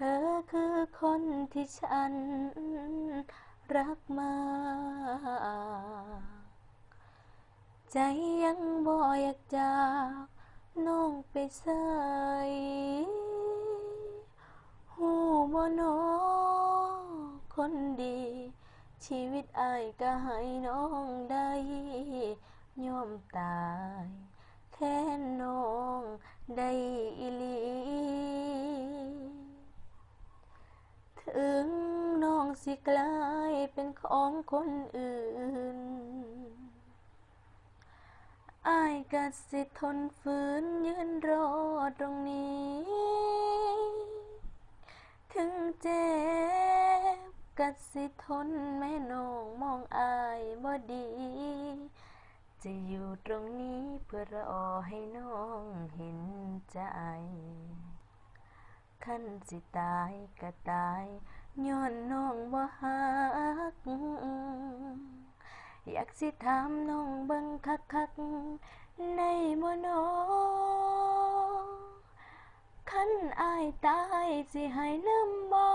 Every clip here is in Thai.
ธอคือคนที่ฉันรักมากใจยังบ่อยากจากน้องไปใส่หูบ่นอคนดี ชีวิตอายก็ให้น้องได้ยอมตาย สิกลายเป็นของคนอื่นอายก็สิทนฝืนยืนรอตรงนี้ ถึงเจ็บก็สิทนแม่นองมองอายบ่ดี จะอยู่ตรงนี้เพื่อรอให้น้องเห็นใจคันสิตายก็ตายย้อนน องบ่ฮัก อยากสิถามน้องเบิ่งคักๆในบ่นอคันอายตายสิให้น้ำบ่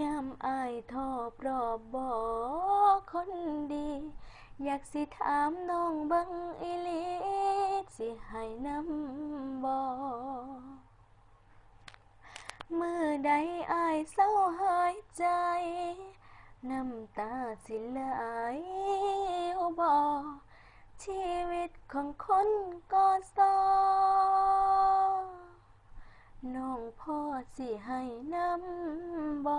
ยามอายทอบรอบบ่คนดี อยากสิถามน้องเบิ่งอีหลีสิให้น้ำบ่ มือใดอาย เศร้าหายใจ น้ำตาสิไหลบ่ชีวิตของคนก็ซอน้องพ่อสิให้น้ำบ่